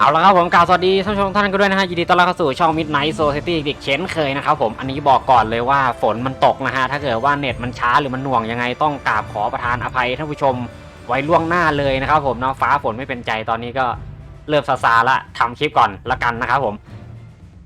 เอาละครับผมกล่าวสวัสดีท่านผู้ชมท่านกันด้วยนะฮะยินดีต้อนรับเข้าสู่ช่อง Midnight Society อีกเช่นเคยนะครับผมอันนี้บอกก่อนเลยว่าฝนมันตกนะฮะถ้าเกิดว่าเน็ตมันช้าหรือมันหน่วงยังไงต้องกราบขอประทานอภัยท่านผู้ชมไว้ล่วงหน้าเลยนะครับผมเนาะฟ้าฝนไม่เป็นใจตอนนี้ก็เริ่มซาซาละทำคลิปก่อนละกันนะครับผม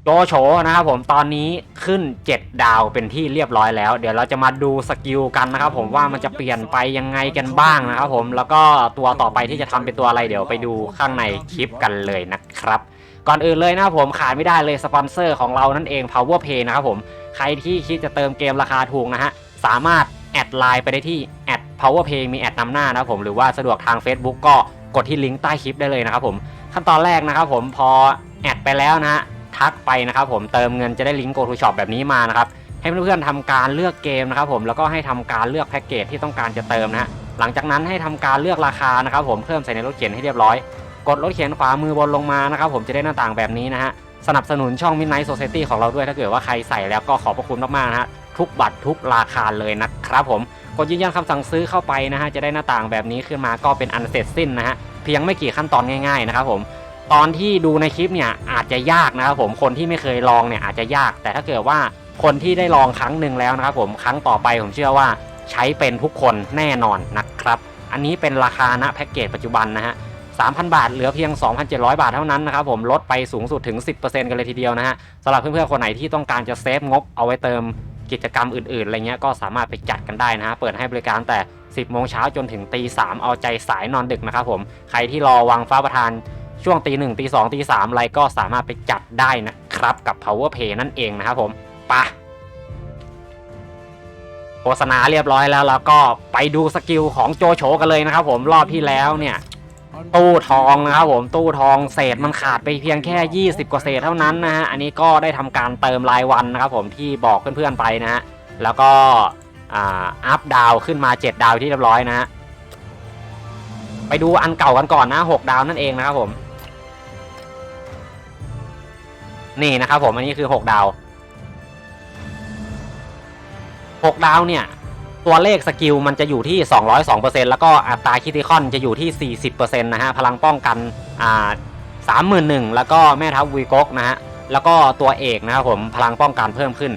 โจโฉนะครับผมตอนนี้ขึ้น 7 ดาวเป็นที่เรียบร้อยแล้ว เดี๋ยวเราจะมาดูสกิลกันนะครับผมว่ามันจะเปลี่ยนไปยังไงกันบ้างนะครับผมแล้วก็ตัวต่อไปที่จะทำเป็นตัวอะไรเดี๋ยวไปดูข้างในคลิปกันเลยนะครับ ก่อนอื่นเลยนะครับผมขาดไม่ได้เลยสปอนเซอร์ของเรานั่นเอง Power Pay นะครับผมใครที่คิดจะเติมเกมราคาถูกนะฮะสามารถแอดไลน์ไปได้ที่แอด Power Pay มีแอดนำหน้านะครับผมหรือว่าสะดวกทาง Facebook ก็กดที่ลิงก์ใต้คลิปได้เลยนะครับผมขั้นตอนแรกนะครับผมพอแอดไปแล้วนะฮะ ทักไปนะครับผมเติมเงินจะได้ลิงก์ Go to Shop แบบนี้มานะครับให้เพื่อนๆทำการเลือกเกมนะครับผมแล้วก็ให้ทำการเลือกแพ็กเกจที่ต้องการจะเติมนะฮะหลังจากนั้นให้ทำการเลือกราคานะครับผมเพิ่มใส่ในรถเข็นให้เรียบร้อย กดรถเข็นขวามือบนลงมานะครับผมจะได้หน้าต่างแบบนี้นะฮะสนับสนุนช่อง Midnight Society ของเราด้วยถ้าเกิดว่าใครใส่แล้วก็ขอบพระคุณมากๆนะฮะทุกบัตรทุกราคาเลยนะครับผมกดยืนยันคำสั่งซื้อเข้าไปนะฮะจะได้หน้าต่างแบบนี้ขึ้นมาก็เป็นอันเสร็จสิ้นนะฮะเพียงไม่กี่ขั้นตอนง่ายๆนะครับผม ตอนที่ดูในคลิปเนี่ยอาจจะยากนะครับผมคนที่ไม่เคยลองเนี่ยอาจจะยาก แต่ถ้าเกิดว่าคนที่ได้ลองครั้งหนึ่งแล้วนะครับผมครั้งต่อไปผมเชื่อว่าใช้เป็นทุกคนแน่นอนนะครับ อันนี้เป็นราคาณแพ็กเกจปัจจุบันนะฮะ3,000 บาทเหลือเพียง 2,700 บาทเท่านั้นนะครับผมลดไปสูงสุดถึง 10%กันเลยทีเดียวนะฮะสำหรับเพื่อนๆคนไหนที่ต้องการจะเซฟงบเอาไว้เติมกิจกรรมอื่นๆอะไรเงี้ยก็สามารถไปจัดกันได้นะฮะเปิดให้บริการแต่ 10โมงเช้าจนถึงตี3เอาใจสายนอนดึกนะครับผมใครที่รอวางฟ้าประทาน ช่วงตีหนึ่งตีสองตีสามอะไรก็สามารถไปจัดได้นะครับกับ Power Pay นั่นเองนะครับผมปะโฆษณาเรียบร้อยแล้วแล้วก็ไปดูสกิลของโจโฉกันเลยนะครับผมรอบที่แล้วเนี่ย ตู้ทองนะครับผมตู้ทองเศษมันขาดไปเพียงแค่ 20 กว่าเศษเท่านั้นนะฮะอันนี้ก็ได้ทำการเติมรายวันนะครับผมที่บอกเพื่อนๆไปนะฮะแล้วก็อ่าอัพดาวขึ้นมา 7 ดาวที่เรียบร้อยนะฮะไปดูอันเก่ากันก่อนนะ 6 ดาวนั่นเองนะครับผม นี่นะครับผมอันนี้คือ 6 ดาว 6 ดาวเนี่ย ตัวเลขสกิลมันจะอยู่ที่ 202%แล้วก็อัตราคิติคอนจะอยู่ที่ 40%นะฮะ พลังป้องกันอ่า31,000แล้วก็แม่ทัพวีก๊กนะฮะ แล้วก็ตัวเอกนะครับผมพลังป้องกันเพิ่มขึ้น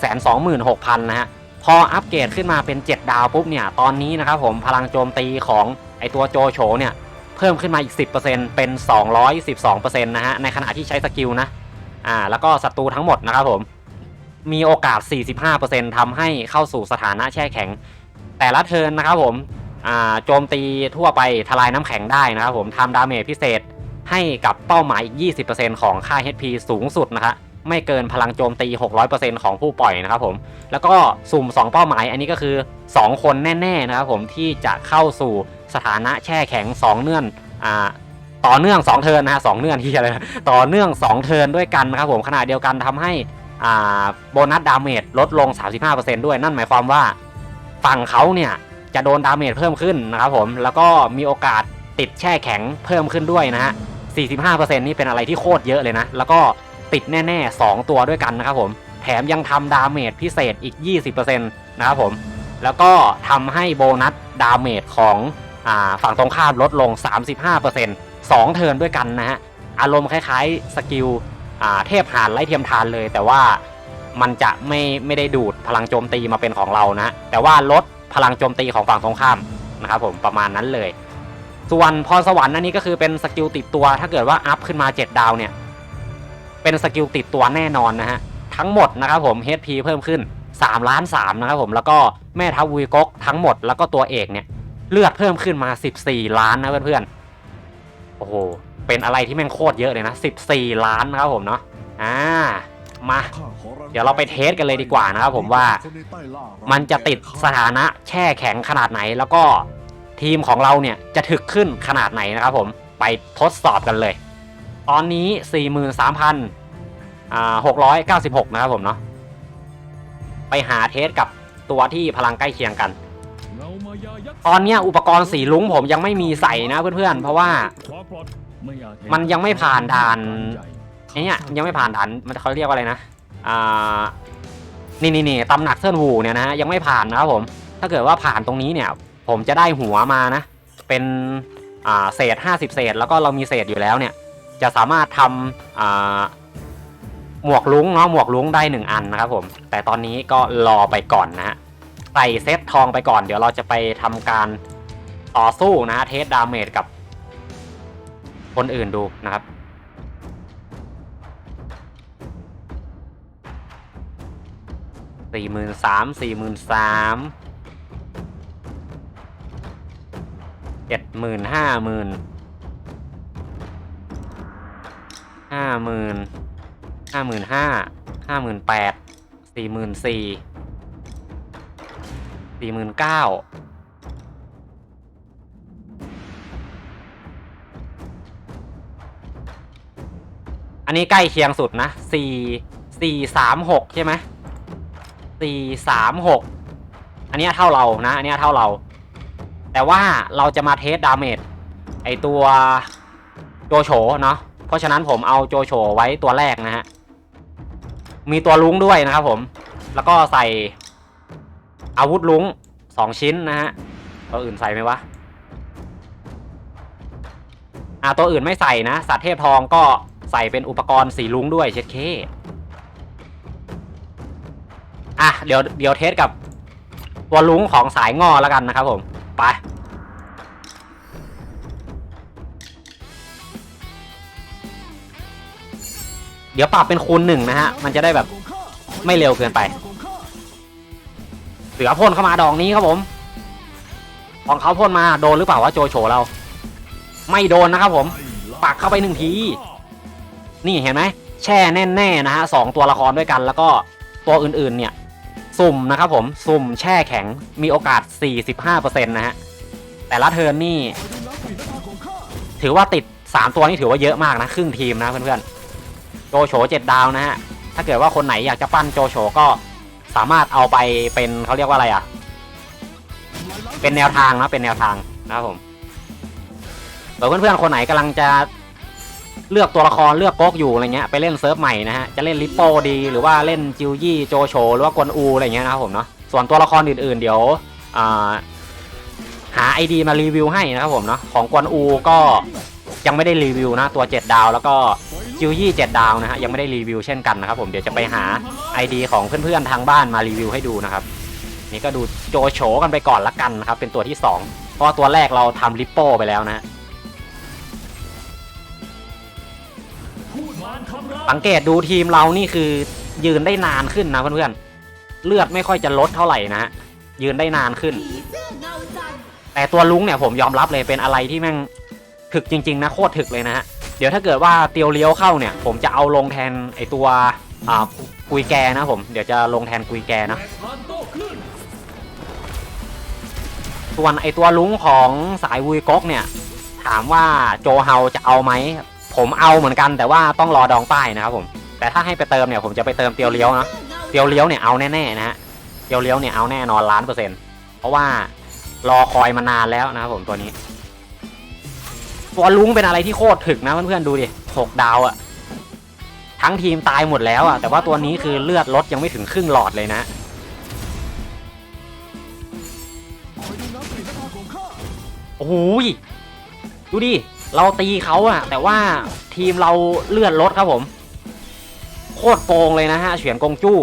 126,000 นะฮะ พออัปเกรดขึ้นมาเป็น 7 ดาวปุ๊บเนี่ย ตอนนี้นะครับผมพลังโจมตีของไอตัวโจโฉเนี่ยเพิ่มขึ้นมาอีก 10%เป็น 212%นะฮะ ในขณะที่ใช้สกิลนะ อ่าแล้วก็ศัตรูทั้งหมดนะครับผมมีโอกาส 45%ทำให้เข้าสู่สถานะแช่แข็ง แต่ละเทินนะครับผมอ่าโจมตีทั่วไปทลายน้ำแข็งได้นะครับผมทำดาเมจพิเศษให้กับเป้าหมายอีก 20%ของค่า HP สูงสุดนะคะไม่เกินพลังโจมตี 600%ของผู้ปล่อยนะครับผม แล้วก็สุ่ม 2 เป้าหมาย อันนี้ก็คือ 2 คนแน่ ๆ นะครับผมที่จะเข้าสู่สถานะแช่แข็ง 2 เนื่อนอ่า ต่อเนื่อง 2 เทิร์นนะฮะสองเนื่อนที่อะไรต่อเนื่อง 2 เทิร์นด้วยกันนะครับผมขณะเดียวกันทำให้อ่าโบนัสดาเมจลดลง 35%ด้วยนั่นหมายความว่าฝั่งเขาเนี่ยจะโดนดาเมจเพิ่มขึ้นนะครับผมแล้วก็มีโอกาสติดแช่แข็งเพิ่มขึ้นด้วยนะฮะ 45%นี่เป็นอะไรที่โคตรเยอะเลยนะ แล้วก็ติดแน่ ๆ 2 ตัวด้วยกันนะครับผม แถมยังทำดาเมจพิเศษอีก 20%นะครับผม แล้วก็ทำให้โบนัสดาเมจของอฝั่งตรงข้ามลดลง 35% 2 เทิร์นด้วยกันนะฮะ อารมณ์คล้ายๆ สกิลเทพหานไล่เทียมทานเลย แต่ว่ามันจะไม่ไม่ได้ดูดพลังโจมตีมาเป็นของเรานะแต่ว่าลดพลังโจมตีของฝั่งตรงข้ามนะครับผมประมาณนั้นเลย ส่วนพรสวรรค์อันนี้ก็คือเป็นสกิลติดตัว ถ้าเกิดว่าอัพขึ้นมา 7 ดาวเนี่ย เป็นสกิลติดตัวแน่นอนนะฮะ ทั้งหมดนะครับผม HP เพิ่มขึ้น3ล้าน3นะครับผมแล้วก็แม่ทัพวีก๊กทั้งหมดแล้วก็ตัวเอกเนี่ยเลือดเพิ่มขึ้นมา 14 ล้านนะเพื่อนๆ โอ้โห เป็นอะไรที่แม่งโคตรเยอะเลยนะ 14 ล้านนะครับผมเนาะ อ่า มา เดี๋ยวเราไปเทสกันเลยดีกว่านะครับผมว่า มันจะติดสถานะแช่แข็งขนาดไหน แล้วก็ทีมของเราเนี่ยจะถึกขึ้นขนาดไหนนะครับผม ไปทดสอบกันเลย ตอนนี้ 43,000อ่า696 นะครับผมเนาะ ไปหาเทสกับตัวที่พลังใกล้เคียงกัน ตอนเนี้ยอุปกรณ์สีลุ้งผมยังไม่มีใส่นะเพื่อนๆ เพราะว่ามันยังไม่ผ่านด่านไอ้เนี่ยยังไม่ผ่านด่านมันเขาเรียกว่าอะไรนะอ่านี่นี่นี่ตำหนักเซินวูเนี่ยนะยังไม่ผ่านนะครับผม ถ้าเกิดว่าผ่านตรงนี้เนี่ย ผมจะได้หัวมานะ เป็นอ่าเศษ 50 เศษ แล้วก็เรามีเศษอยู่แล้วเนี่ย จะสามารถทำอ่าหมวกลุ้งเนาะหมวกลุ้งได้หนึ่งอันนะครับผม แต่ตอนนี้ก็รอไปก่อนนะฮะ ใส่เซตทองไปก่อน เดี๋ยวเราจะไปทำการต่อสู้นะฮะเทสดาเมจกับคนอื่นดูนะครับสี่หมื่นสามสี่หมื่นสามเจ็ดหมื่นห้าหมื่นห้าหมื่นห้าหมื่นห้าห้าหมื่นแปดสี่หมื่นสี่ สี่หมื่นเก้าอันนี้ใกล้เคียงสุดนะสี่สี่สามหกใช่ไหมสี่สามหกอันนี้เท่าเรานะ อันนี้เท่าเรา แต่ว่าเราจะมาเทสดาเมจไอตัวโจโฉเนาะ เพราะฉะนั้นผมเอาโจโฉไว้ตัวแรกนะฮะ มีตัวลุงด้วยนะครับผม แล้วก็ใส่ อาวุธลุงสองชิ้นนะฮะ ตัวอื่นใส่ไหมวะ อ่าตัวอื่นไม่ใส่นะ สัตว์เทพทองก็ใส่เป็นอุปกรณ์สีลุงด้วยเช็ดเคอะเดี๋ยวเดี๋ยวเทสกับตัวลุงของสายงอแล้วกันนะครับผม ไปเดี๋ยวปรับเป็นคูณหนึ่งนะฮะ มันจะได้แบบไม่เร็วเกินไป เสือพ่นเข้ามาดอกนี้ครับผมของเขาพ่นมาโดนหรือเปล่าวะโจโฉเรา ไม่โดนนะครับผมปักเข้าไปหนึ่งที นี่เห็นไหมแช่แน่ๆนะฮะสองตัวละครด้วยกัน แล้วก็ตัวอื่นๆเนี่ย สุ่มนะครับผมสุ่มแช่แข็งมีโอกาส 45%นะฮะแต่ละเทิร์นนี่ ถือว่าติด 3 ตัวนี่ถือว่าเยอะมากนะ ครึ่งทีมนะเพื่อนๆโจโฉ7ดาวนะฮะถ้าเกิดว่าคนไหนอยากจะปั้นโจโฉก็ สามารถเอาไปเป็นเขาเรียกว่าอะไรอะ เป็นแนวทางนะเป็นแนวทางนะครับผมเผื่อเพื่อนๆคนไหนกำลังจะเลือกตัวละครเลือกก๊กอยู่อะไรเงี้ยไปเล่นเซิร์ฟใหม่นะฮะจะเล่นลิปโปดีหรือว่าเล่นจิวยี่โจโฉหรือว่ากวนอูอะไรเงี้ยนะครับผมเนาะส่วนตัวละครอื่นๆ เดี๋ยวหาไอดีมารีวิวให้นะครับผมเนาะของกวนอูก็ยังไม่ได้รีวิวนะตัว 7 ดาวแล้วก็ จิวยี่7ดาวนะฮะยังไม่ได้รีวิวเช่นกันนะครับผมเดี๋ยวจะไปหา ID ของเพื่อนๆทางบ้านมารีวิวให้ดูนะครับนี่ก็ดูโจโฉกันไปก่อนละกันนะครับเป็นตัวที่ 2 เพราะตัวแรกเราทำลิปโป้ไปแล้วนะฮะสังเกตดูทีมเรานี่คือยืนได้นานขึ้นนะเพื่อนๆเลือดไม่ค่อยจะลดเท่าไหร่นะฮะยืนได้นานขึ้น แต่ตัวลุงเนี่ยผมยอมรับเลยเป็นอะไรที่แม่งถึกจริงๆนะโคตรถึกเลยนะฮะ เดี๋ยวถ้าเกิดว่าเตียวเลี้ยวเข้าเนี่ย ผมจะเอาลงแทนไอตัวอ่ากุยแกนะผมเดี๋ยวจะลงแทนกุยแกนะ ส่วนไอตัวลุงของสายวุยก๊กเนี่ย ถามว่าโจเฮาจะเอาไหมผมเอาเหมือนกันแต่ว่าต้องรอดองใต้นะครับผม แต่ถ้าให้ไปเติมเนี่ยผมจะไปเติมเตียวเลี้ยวนะเตียวเลี้ยวเนี่ยเอาแน่ๆนะฮะเตียวเลี้ยวเนี่ยเอาแน่นอนล้านเปอร์เซ็นต์เพราะว่ารอคอยมานานแล้วนะครับผมตัวนี้ ตัวลุงเป็นอะไรที่โคตรถึกนะเพื่อนๆดูดิหกดาวอะทั้งทีมตายหมดแล้วอะแต่ว่าตัวนี้คือเลือดลดยังไม่ถึงครึ่งหลอดเลยนะโอ้โหดูดิเราตีเขาอะแต่ว่าทีมเราเลือดลดครับผม โคตรโกงเลยนะฮะเฉียนกงจู่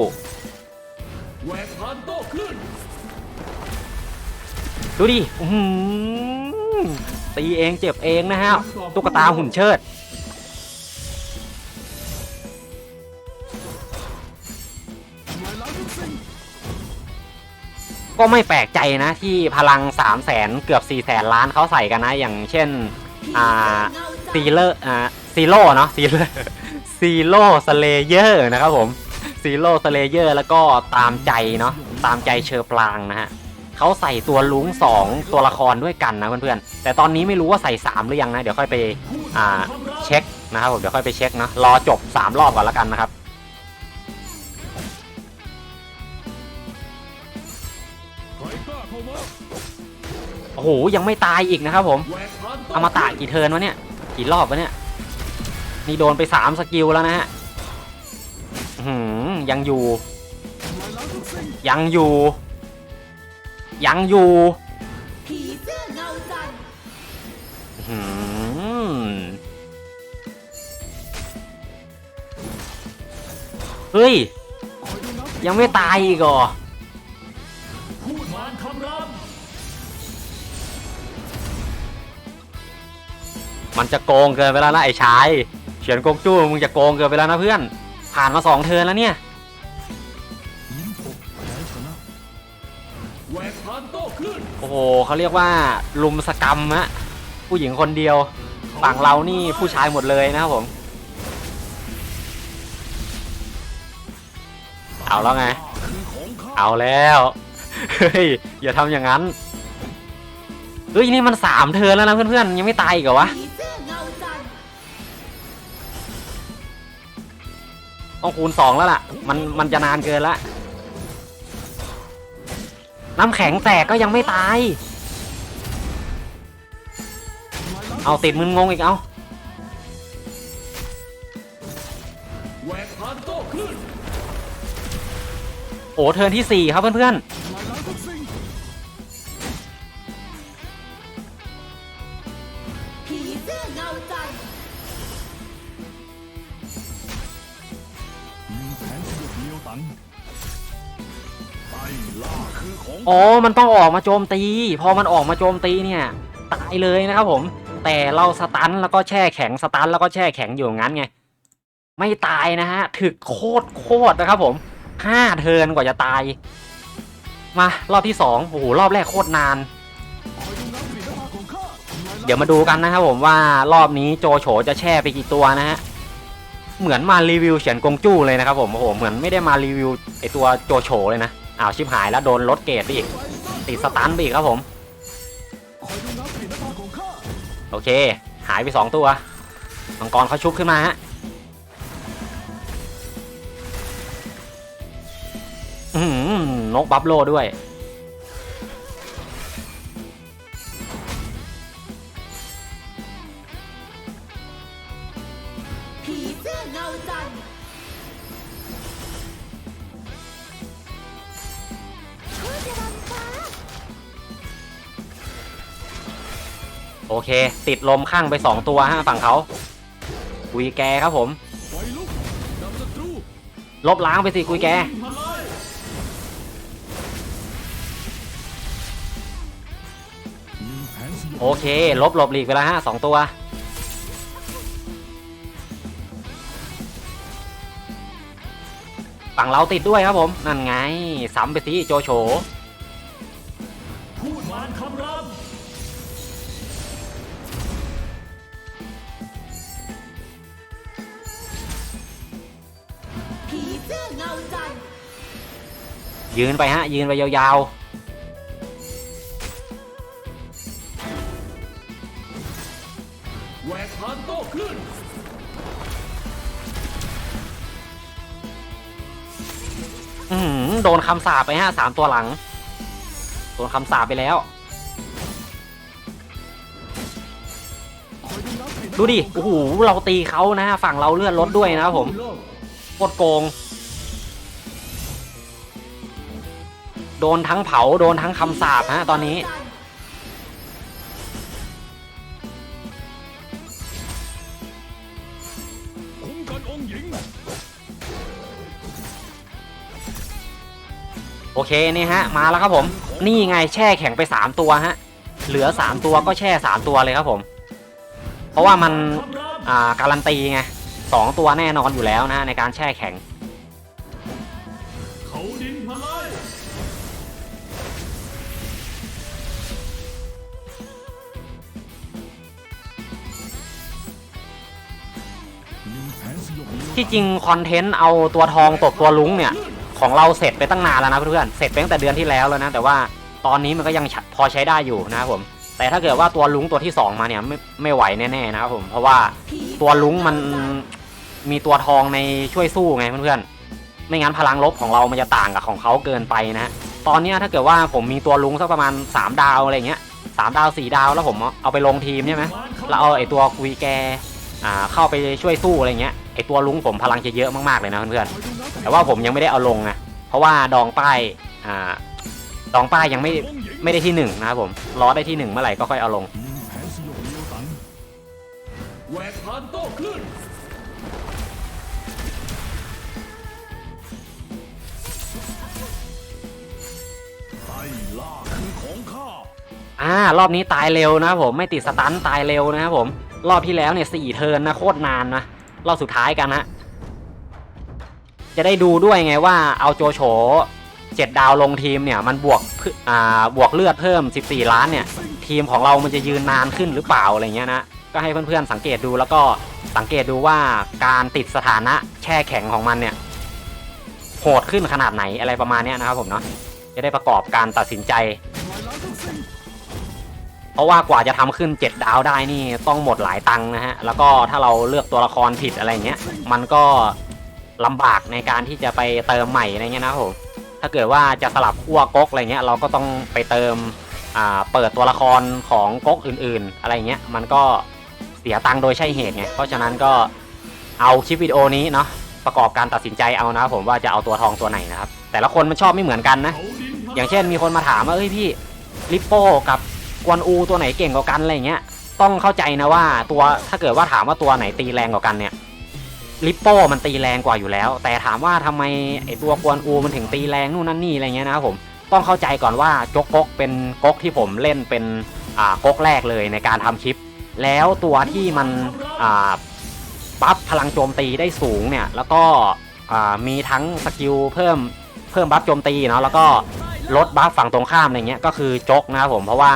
ดูดิอื้อหือ ตีเองเจ็บเองนะฮะตุ๊กตาหุ่นเชิด ก็ไม่แปลกใจนะที่พลัง 3 0 0แสนเกือบ4 0 0แสนล้านเขาใส่กันนะ อย่างเช่น อ่าซีเลอร์อ่าซีโร่เนาะซีเลอร์ซีโร่สเลเยอร์นะครับผมซีโร่สเลเยอร์แล้วก็ตามใจเนาะตามใจเชอร์ปลางนะฮะ เขาใส่ตัวลุงสองตัวละครด้วยกันนะเพื่อนๆ แต่ตอนนี้ไม่รู้ว่าใส่3หรือยังนะ เดี๋ยวค่อยไปอ่าเช็คนะครับผม เดี๋ยวค่อยไปเช็คเนาะรอจบ 3 รอบก่อนแล้วกันนะครับโอ้โห ยังไม่ตายอีกนะครับผมแหวกผ่าต้อมตะกี่เทิร์นวะเนี่ย กี่รอบวะเนี่ย นี่โดนไปสามสกิลแล้วนะฮะหือยังอยู่ ยังอยู่ ยังอยู่ผีเสื้อเงาจันเฮ้ย ยังไม่ตายอีกเหรอมันจะโกงเกินไปแล้วนะไอ้ชายเฉียนกงจู้มึงจะโกงเกินไปแล้วนะเพื่อน ผ่านมาสองเทินแล้วเนี่ย โอ้โหเขาเรียกว่าลุมสกรรมฮะผู้หญิงคนเดียวฝั่งเรานี่ผู้ชายหมดเลยนะครับผมเอาแล้วไง เอาแล้ว เฮ้ย อย่าทำอย่างนั้น เฮ้ย นี่มันสามเทินแล้วนะเพื่อนๆ ยังไม่ตายอีกเหรอวะผีเสื้อเงาต้องคูณสองแล้วล่ะ มันมันจะนานเกินละ น้ำแข็งแตกก็ยังไม่ตาย เอาติดมึนงงอีกเอาโอ้เทิร์นที่สี่ครับเพื่อนทำลายล้างทุกสิ่งผีเสื้อเงาจันทร์มีแผนสยบเลียวตัง ๆอ๋อมันต้องออกมาโจมตี พอมันออกมาโจมตีเนี่ยตายเลยนะครับผม แต่เราสตันแล้วก็แช่แข็งสตันแล้วก็แช่แข็งอยู่งั้นไง ไม่ตายนะฮะถึกโคตรโคตรนะครับผมห้าเทินกว่าจะตาย มารอบที่สองโอ้โหรอบแรกโคตรนาน เดี๋ยวมาดูกันนะครับผมว่ารอบนี้โจโฉจะแช่ไปกี่ตัวนะฮะเหมือนมารีวิวเฉียนกงจู้เลยนะครับผมโอ้โหเหมือนไม่ได้มารีวิวไอตัวโจโฉเลยนะ อ้าวชิบหายแล้วโดนลดเกรดไปอีก ติดสตันไปอีกครับผม โอเค หายไปสองตัว มังกรเขาชุบขึ้นมาฮะนกบัฟโลด้วย เค ติดลมข้างไปสองตัวฮะฝั่งเขากุยแกครับผม ลบล้างไปสิกุยแก โอเค ลบหลบหลีกไปแล้วฮะสองตัว ฝั่งเราติดด้วยครับผม นั่นไงซ้ำไปสิโจโฉ ยืนไปฮะ ยืนไปยาวแหวกผ่านโต้คลื่นๆอือหือโดนคำสาปไปฮะสามตัวหลัง โดนคำสาปไปแล้วคอยดูน้ำสีน้ำตาดูดิ โอ้โห เราตีเขานะฮะ ฝั่งเราเลื่อนรถด้วยนะครับผมโคตรโกง โดนทั้งเผาโดนทั้งคำสาปฮะตอนนี้ คุ้มกันองค์หญิงโอเคนี่ฮะ มาแล้วครับผม นี่ไงแช่แข็งไปสามตัวฮะ เหลือสามตัวก็แช่สามตัวเลยครับผม เพราะว่ามันคำรามอ่าการันตีไงสองตัวแน่นอนอยู่แล้วนะในการแช่แข็งเขาดินพลาย ที่จริงคอนเทนต์เอาตัวทองตบตัวลุงเนี่ยของเราเสร็จไปตั้งนานแล้วนะเพื่อนๆเสร็จไปตั้งแต่เดือนที่แล้วแล้วนะแต่ว่าตอนนี้มันก็ยังพอใช้ได้อยู่นะครับผม แต่ถ้าเกิดว่าตัวลุงตัวที่สองมาเนี่ยไม่ไม่ไหวแน่ๆนะครับผมเพราะว่าตัวลุงมันมีตัวทองในช่วยสู้ไงเพื่อนๆไม่งั้นพลังลบของเรามันจะต่างกับของเขาเกินไปนะ ตอนนี้ถ้าเกิดว่าผมมีตัวลุงสักประมาณ 3 ดาวอะไรเงี้ยสามดาวสี่ดาวแล้วผมเอาไปลงทีมใช่ไหมแล้วเอาไอตัวกุยแกอ่าเข้าไปช่วยสู้อะไรเงี้ย ไอตัวลุงผมพลังจะเยอะมากๆเลยนะเพื่อนๆแต่ว่าผมยังไม่ได้เอาลงนะเพราะว่าดองป้ายอ่าดองป้ายยังไม่ไม่ได้ที่หนึ่งนะครับผมรอได้ที่หนึ่งเมื่อไหร่ก็ค่อยเอาลงแหวกผ่านโต้คลื่นอ่ารอบนี้ตายเร็วนะผมไม่ติดสตันตายเร็วนะครับผม รอบที่แล้วเนี่ยสี่เทินนะโคตรนานนะ รอบสุดท้ายกันนะจะได้ดูด้วยไงว่าเอาโจโฉเจ็ดดาวลงทีมเนี่ยมันบวกเพิ่มอ่าบวกเลือดเพิ่ม 14 ล้านเนี่ย ทีมของเรามันจะยืนนานขึ้นหรือเปล่าอะไรเงี้ยนะก็ให้เพื่อนๆสังเกตดูแล้วก็สังเกตดูว่าการติดสถานะแช่แข็งของมันเนี่ยโหดขึ้นขนาดไหนอะไรประมาณนี้นะครับผมเนาะจะได้ประกอบการตัดสินใจ เพราะว่ากว่าจะทำขึ้น 7 ดาวได้นี่ต้องหมดหลายตังค์นะฮะ แล้วก็ถ้าเราเลือกตัวละครผิดอะไรเงี้ย มันก็ลำบากในการที่จะไปเติมใหม่อะไรเงี้ยนะผมถ้าเกิดว่าจะสลับขั้วก๊กอะไรเงี้ยเราก็ต้องไปเติมอ่าเปิดตัวละครของก๊กอื่นๆ อะไรเงี้ยมันก็เสียตังค์โดยใช่เหตุไงเพราะฉะนั้นก็เอาคลิปวิดีโอนี้เนาะประกอบการตัดสินใจเอานะผมว่าจะเอาตัวทองตัวไหนนะครับแต่ละคนมันชอบไม่เหมือนกันนะ อย่างเช่นมีคนมาถามว่าเอ้ยพี่ลิปโป้กับ กวนอูตัวไหนเก่งกว่ากันอะไรเงี้ยต้องเข้าใจนะว่าตัวถ้าเกิดว่าถามว่าตัวไหนตีแรงกว่ากันเนี่ยลิปโป้มันตีแรงกว่าอยู่แล้ว แต่ถามว่าทำไมไอตัวกวนอูมันถึงตีแรงนู่นนั่นนี่อะไรเงี้ยนะครับผมต้องเข้าใจก่อนว่าจกก๊กเป็นก๊กที่ผมเล่นเป็นอ่าก๊กแรกเลยในการทำคลิป แล้วตัวที่มันอ่าบัฟพลังโจมตีได้สูงเนี่ยแล้วก็อ่ามีทั้งสกิลเพิ่มเพิ่มบัฟโจมตีเนาะแล้วก็ลดบัฟฝั่งตรงข้ามอะไรเงี้ยก็คือจกนะครับผมเพราะว่า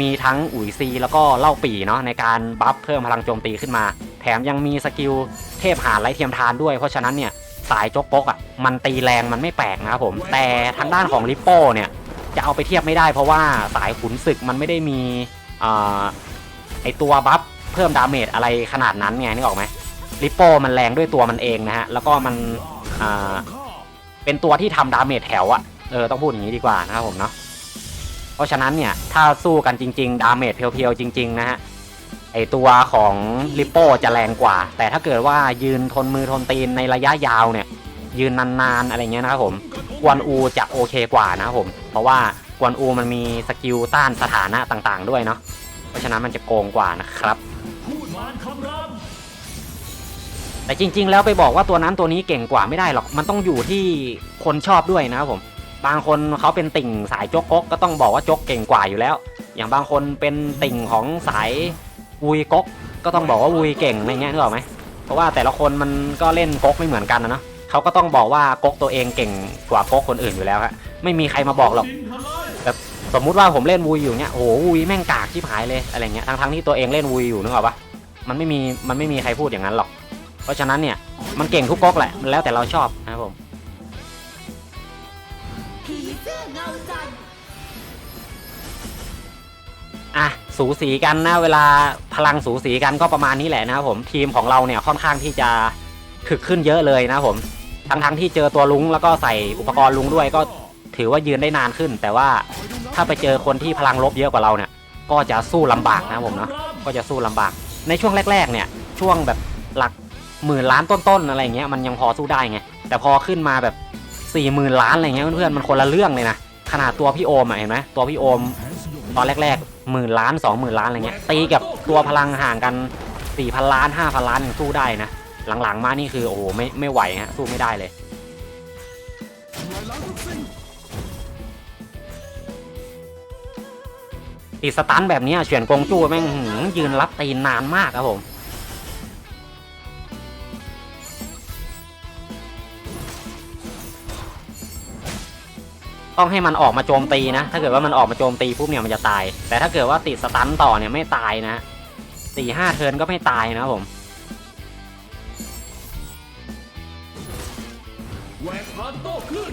มีทั้งอุ๋ยซีแล้วก็เล่าปีเนาะในการบัฟเพิ่มพลังโจมตีขึ้นมา แถมยังมีสกิลเทพหาไรเทียมทานด้วย เพราะฉะนั้นเนี่ยสายจกกกอะมันตีแรงมันไม่แปลกนะครับผม แต่ทางด้านของลิปโป้เนี่ยจะเอาไปเทียบไม่ได้เพราะว่าสายขุนศึกมันไม่ได้มีอไอตัวบัฟเพิ่มดาเมจอะไรขนาดนั้นไงนึกออกไหมลิปโป้มันแรงด้วยตัวมันเองนะฮะแล้วก็มันเป็นตัวที่ทำดาเมจแถวอะเออต้องพูดอย่างนี้ดีกว่านะครับผมเนาะ เพราะฉะนั้นเนี่ย ถ้าสู้กันจริง ๆ ดาเมจเพียวๆ จริง ๆ นะฮะ ไอตัวของลิปโป้จะแรงกว่า แต่ถ้าเกิดว่ายืนทนมือทนตีนในระยะยาวเนี่ย ยืนนานๆ อะไรเงี้ยนะครับผมกวนอูจะโอเคกว่านะครับผม เพราะว่ากวนอูมันมีสกิลต้านสถานะต่างๆ ด้วยเนาะ เพราะฉะนั้นมันจะโกงกว่านะครับแต่จริง ๆ แล้วไปบอกว่าตัวนั้นตัวนี้เก่งกว่าไม่ได้หรอก มันต้องอยู่ที่คนชอบด้วยนะครับผม บางคนเขาเป็นติ่งสายจกกกก็ต้องบอกว่าจกเก่งกว่าอยู่แล้ว อย่างบางคนเป็นติ่งของสายวุยกกก็ต้องบอกว่าวุยเก่งอะไรเงี้ยนึกออกไหมเพราะว่าแต่ละคนมันก็เล่นกกไม่เหมือนกันนะเนาะเขาก็ต้องบอกว่ากกตัวเองเก่งกว่ากกคนอื่นอยู่แล้วฮะไม่มีใครมาบอกหรอกดินทลายสมมุติว่าผมเล่นวุยอยู่เนี้ยโอ้โหวุยแม่งกากชิบหายเลยอะไรเงี้ยทั้งๆที่ตัวเองเล่นวุยอยู่นึกออกปะมันไม่มีมันไม่มีใครพูดอย่างนั้นหรอก เพราะฉะนั้นเนี่ยมันเก่งทุกก๊กแหละมันแล้วแต่เราชอบ สูสีกันนะเวลาพลังสูสีกันก็ประมาณนี้แหละนะครับผมทีมของเราเนี่ยค่อนข้างที่จะถึกขึ้นเยอะเลยนะครับผมทั้งๆที่เจอตัวลุงแล้วก็ใส่อุปกรณ์ลุงด้วยก็ถือว่ายืนได้นานขึ้น แต่ว่าถ้าไปเจอคนที่พลังลบเยอะกว่าเราเนี่ย ก็จะสู้ลำบากนะครับผมเนาะก็จะสู้ลำบาก ในช่วงแรก ๆ เนี่ยช่วงแบบหลักหมื่นล้านต้นๆอะไรเงี้ยมันยังพอสู้ได้ไงแต่พอขึ้นมาแบบสี่หมื่นล้านอะไรเงี้ยเพื่อนๆมันคนละเรื่องเลยนะขนาดตัวพี่โอมเห็นไหมตัวพี่โอมตอนแรกๆ หมื่นล้านสองหมื่นล้านอะไรเงี้ยตีกับตัวพลังห่างกันสี่พันล้านห้าพันล้านยังสู้ได้นะ หลังๆมานี่คือโอ้โหไม่ไม่ไหวฮะสู้ไม่ได้เลยติดสตันแบบนี้เฉียนกงจู้แม่งยืนรับตีนนานมากครับผม ต้องให้มันออกมาโจมตีนะ ถ้าเกิดว่ามันออกมาโจมตีปุ๊บเนี่ยมันจะตาย แต่ถ้าเกิดว่าติดสตันต่อเนี่ยไม่ตายนะสี่ห้าเทิร์นก็ไม่ตายนะผมแหวกผ่านโต้คลื่น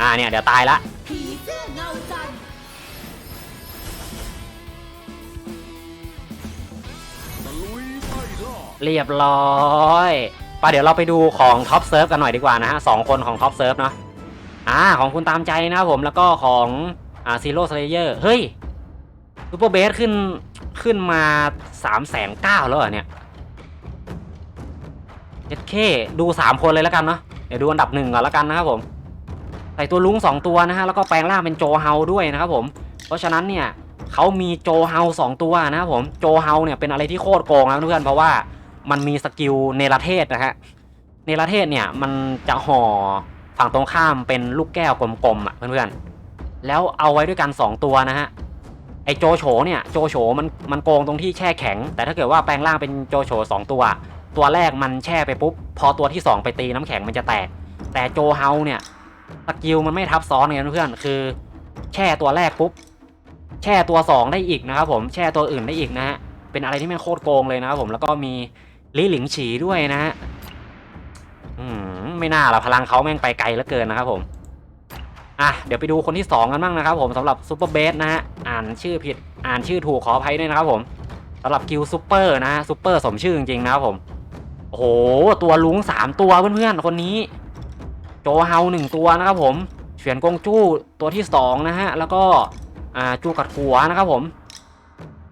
อ่าเนี่ยเดี๋ยวตายละผีเสื้อเงาจันทร์ตะลุยไล่ล่า เรียบร้อย ปะเดี๋ยวเราไปดูของท็อปเซิร์ฟกันหน่อยดีกว่านะฮะสองคนของท็อปเซิร์ฟเนาะอ่าของคุณตามใจนะครับผมแล้วก็ของอ่าซีโร่สเลเยอร์เฮ้ยซูเปอร์เบสขึ้นขึ้นมาสามแสนเก้าแล้วเหรอเนี่ยเจ็ดเคดูสามคนเลยแล้วกันเนาะเดี๋ยวดูอันดับหนึ่งก่อนแล้วกันนะครับผมใส่ตัวลุงสองตัวนะฮะแล้วก็แปลงร่างเป็นโจเฮาด้วยนะครับผมเพราะฉะนั้นเนี่ยเขามีโจเฮาสองตัวนะครับผมโจเฮาเนี่ยเป็นอะไรที่โคตรโกงนะเพื่อนเพราะว่า มันมีสกิลเนรเทศนะฮะเนรเทศเนี่ยมันจะห่อฝั่งตรงข้ามเป็นลูกแก้วกลมๆอะเพื่อนๆแล้วเอาไว้ด้วยกัน 2 ตัวนะฮะไอโจโฉเนี่ยโจโฉมันมันโกงตรงที่แช่แข็ง แต่ถ้าเกิดว่าแปลงร่างเป็นโจโฉสองตัว ตัวแรกมันแช่ไปปุ๊บ พอตัวที่ 2 ไปตีน้ำแข็งมันจะแตก แต่โจเฮาเนี่ยสกิลมันไม่ทับซ้อนไงเพื่อนๆคือ แช่ตัวแรกปุ๊บแช่ตัว 2 ได้อีกนะครับผมแช่ตัวอื่นได้อีกนะฮะเป็นอะไรที่ม่งโคตรโกงเลยนะครับผมแล้วก็มี ลิหลิงฉีด้วยนะฮะอืมไม่น่าละพลังเขาแม่งไปไกลเหลือเกินนะครับผม อะ เดี๋ยวไปดูคนที่ 2 กันบ้างนะครับผมสำหรับซูเปอร์เบสนะฮะ อ่านชื่อผิด อ่านชื่อถูกขออภัยด้วยนะครับผมสำหรับกิลซูเปอร์นะซูเปอร์สมชื่อจริงๆนะครับผม โอ้โห ตัวลุง 3 ตัวเพื่อนๆ คนนี้ โจเฮาหนึ่งตัวนะครับผมเฉียนกงจู้ตัวที่ 2 นะฮะ แล้วก็อ่าจูกัดหัวนะครับผม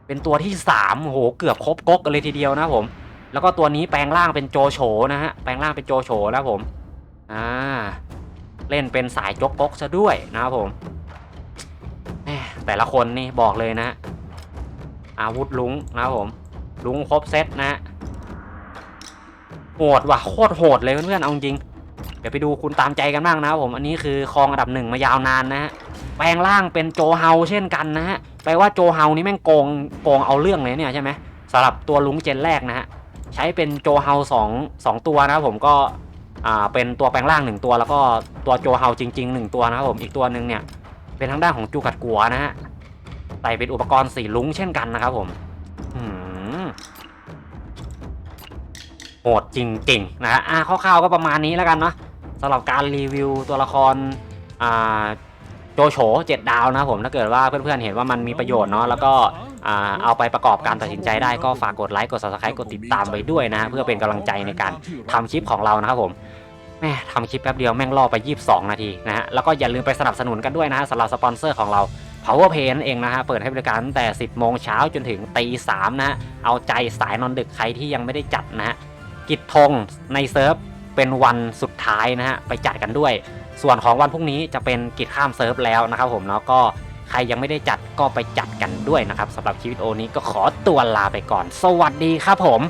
เป็นตัวที่3โอ้โห เกือบครบก๊กเลยทีเดียวนะครับผม แล้วก็ตัวนี้แปลงร่างเป็นโจโฉนะฮะ แปลงร่างเป็นโจโฉนะครับผม อ่า เล่นเป็นสายจกกกซะด้วยนะครับผมแหมแต่ละคนนี่บอกเลยนะ อาวุธลุงนะครับผม ลุงครบเซตนะฮะโหดว่ะโคตรโหดเลยเพื่อนๆ เอาจริง เดี๋ยวไปดูคุณตามใจกันบ้างนะครับผม อันนี้คือครองอันดับหนึ่งมายาวนานนะฮะ แปลงร่างเป็นโจเฮาเช่นกันนะฮะ แปลว่าโจเฮานี่แม่งโกงโกงเอาเรื่องเลยเนี่ยใช่ไหมสำหรับตัวลุงเจนแรกนะฮะ ใช้เป็นโจเฮาสองสองตัวนะครับผมก็อ่าเป็นตัวแปลงร่างหนึ่งตัว แล้วก็ตัวโจเฮาจริงๆหนึ่งตัวนะครับผมอีกตัวหนึ่งเนี่ยเป็นทางด้านของจูกัดกัวนะฮะใส่เป็นอุปกรณ์สีลุ้งเช่นกันนะครับผมอืมโหดจริงๆนะฮะอ่าคร่าวๆก็ประมาณนี้แล้วกันเนาะสำหรับการรีวิวตัวละครอ่า โจโฉเจ็ดดาวนะครับผมถ้าเกิดว่าเพื่อนๆเห็นว่ามันมีประโยชน์เนาะแล้วก็เอาไปประกอบการตัดสินใจได้ก็ฝากกดไลค์กด subscribe กดติดตามไว้ด้วยนะเพื่อเป็นกำลังใจในการทำคลิปของเรานะครับผมแม่ทำคลิปแป๊บเดียวแม่งล่อไป 22 นาทีนะฮะแล้วก็อย่าลืมไปสนับสนุนกันด้วยนะฮะสำหรับสปอนเซอร์ของเรา Power Pay นั่นเองนะฮะเปิดให้บริการตั้งแต่ 10 โมงเช้าจนถึงตี3นะฮะเอาใจสายนอนดึกใครที่ยังไม่ได้จัดนะฮะกิจธงในเซิร์ฟเป็นวันสุดท้ายนะฮะไปจัดกันด้วย ส่วนของวันพรุ่งนี้จะเป็นกิจข้ามเซิร์ฟแล้วนะครับผมเนาะก็ใครยังไม่ได้จัดก็ไปจัดกันด้วยนะครับสำหรับคลิปวิดีโอนี้ก็ขอตัวลาไปก่อน สวัสดีครับผม